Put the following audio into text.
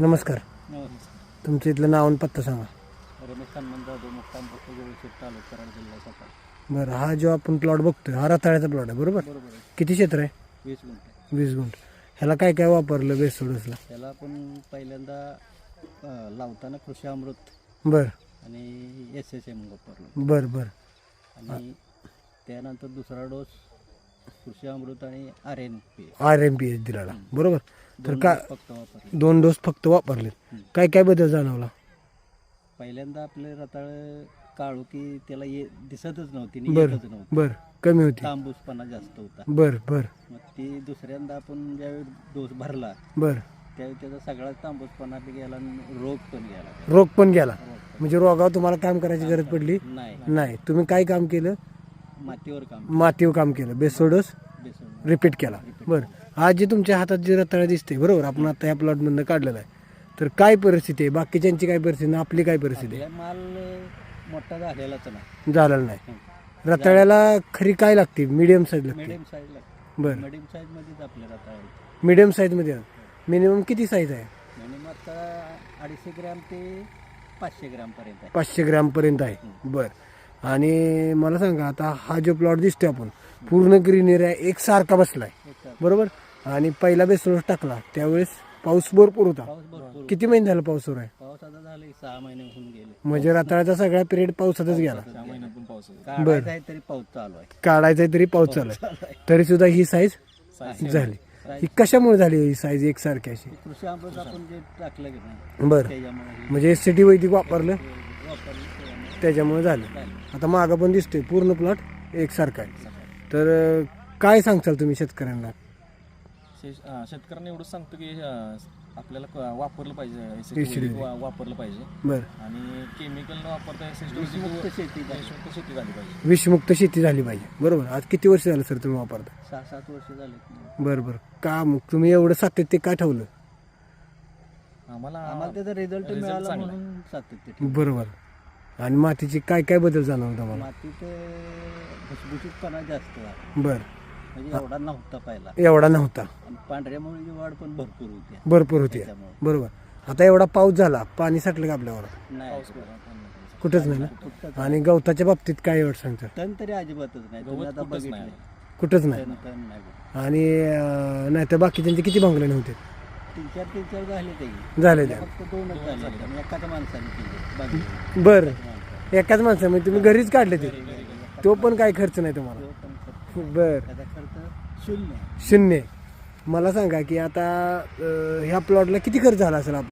नमस्कार. तुमचं इथलं नाव आणि पत्ता सांगा. रमेश हनुमान जाधव मुक्काम पक्ष जवळशेट तालुका कराड जिल्हा सातारा. बरं हा जो आपण प्लॉट बघतोय हा रताळ्याचा प्लॉट आहे बरोबर? बरोबर आहे. किती क्षेत्र आहे? वीस गुंठे. वीस गुंठ. ह्याला काय काय वापरलं बेसोडसला? त्याला आपण पहिल्यांदा अं, लावताना कृषी अमृत बरं. आणि एस एस एम वापरलो. बरं बरं. आणि त्यानंतर दुसरा डोस कृषी अमृत आणि R N P R M P H दिलेला. बरोबर? तर का फक्त वापरले. दोन डोस फक्त वापरले काय काय बदल जाणवला? पहिल्यांदा आपले रताळ काळू की त्याला ये दिसतच नव्हती बरं येतच नव्हती. बरं. कमी होती. तांबूसपणा जास्त होता. बरं बरं. मग ती दुसऱ्यांदा आपण ज्यावेळी डोस भरला बरं. त्यावेळी त्याचा सगळा तांबूसपणा बी गेला आणि रोग पण गेला. रोग पण गेला. रोग म्हणजे रोगावर तुम्हाला काम करायची गरज पडली? पण नाही. नाही. तुम्ही काय काम केलं? मातीवर काम केलं. बेसोडस रिपीट केला. बरं. आज जे तुमच्या हातात जे रताळा दिसते बरोबर? आपण आता या प्लॉटमधनं काढलेला आहे. तर काय परिस्थिती आहे? बाकीच्यांची काय परिस्थिती आणि आपली काय परिस्थिती माल मोठा झालेलाच नाही. आहे झालेलं नाही. रताळ्याला खरी काय लागते? मिडियम साईज लागते. मिडियम साईजला बरं. मिडियम आता मिडियम साईजमध्ये मिनिमम किती साईज आहे? मिनिमम आता अडीचशे ग्रॅम ते पाचशे ग्रॅमपर्यंत आहे. पाचशे ग्रॅमपर्यंत आहे. बरं. आणि मला सांगा आता हा जो प्लॉट दिसतोय आपण पूर्ण ग्रीनरी आहे एकसारखा बसलाय. एकसारखा. बरोबर? आणि पहिला बेसोडस टाकला त्यावेळेस पाऊस भरपूर होता. किती महिने झाला पाऊस सुरू आहे? म्हणजे रताळ्याचा सगळा पिरियड पावसातच गेला. पाऊस काढायचा आहे. तरी पाऊस चालू आहे. तरी आहे. सुद्धा ही साईज झाली. ही कशामुळे झाली ही साईज एकसारखी अशी? बरं. हे म्हणजे एस टी वैदिक वापरलं? वापरलं त्याच्यामुळे झालं. आता मागं पण दिसतोय पूर्ण प्लॉट एकसारखा आहे. तर अं, काय सांगचाल तुम्ही शेतकऱ्यांना? अं, शेतकऱ्यांना एवढंच सांगतो की अं, आपल्याला क- वापरलं पाहिजे वा- वापरलं पाहिजे. बरं. आणि केमिकल न वापरता विषमुक्त शेती शेती झाली पाहिजे. विषमुक्त शेती झाली पाहिजे. बरोबर. आज किती वर्ष झालं सर तुम्ही वापरता? सहा सात वर्ष झाले. बरं बरं. का मग? तुम्ही एवढं सातत्य का ठेवलं? आम्हाला आम्हाला त्याचा रिझल्ट मिळाला म्हणून सातत्य. बरोबर. आणि मातीची काय काय बदल जाणवलं मला मातीत भुसभुशीतपणा जास्त झाला. बरं. म्हणजे एवढा नव्हता पहिला. एवढा नव्हता. आणि पांढऱ्या मुळीची वाढ पण भरपूर होती. भरपूर होती. बरोबर. आता एवढा पाऊस झाला पाणी साठलं का आपल्यावर? नाही. कुठंच नाही ना? कुठंच आणि गवताच्या बाबतीत काय तण तरी अजिबातच नाही. तुम्ही आता कुठंच बघितलं नाही. कुठंच नाही. तण तण नाही. आणि नाही तर बाकीच्यांचे किती भांगले नव्हते तीन चार तीन चार झाले ते झाले त्या फक्त दोनच झाले आणि एखाद्या माणसाने केले बाकी बरं. एकाच माणसामध्ये तुम्ही घरीच काढले ते? तो पण काही खर्च नाही तुम्हाला? तो पण खर्च- बर. त्याचा खर्च शून्य. शून्य. मला सांगा की आता अं, ह्या प्लॉटला किती खर्च झाला असेल आप-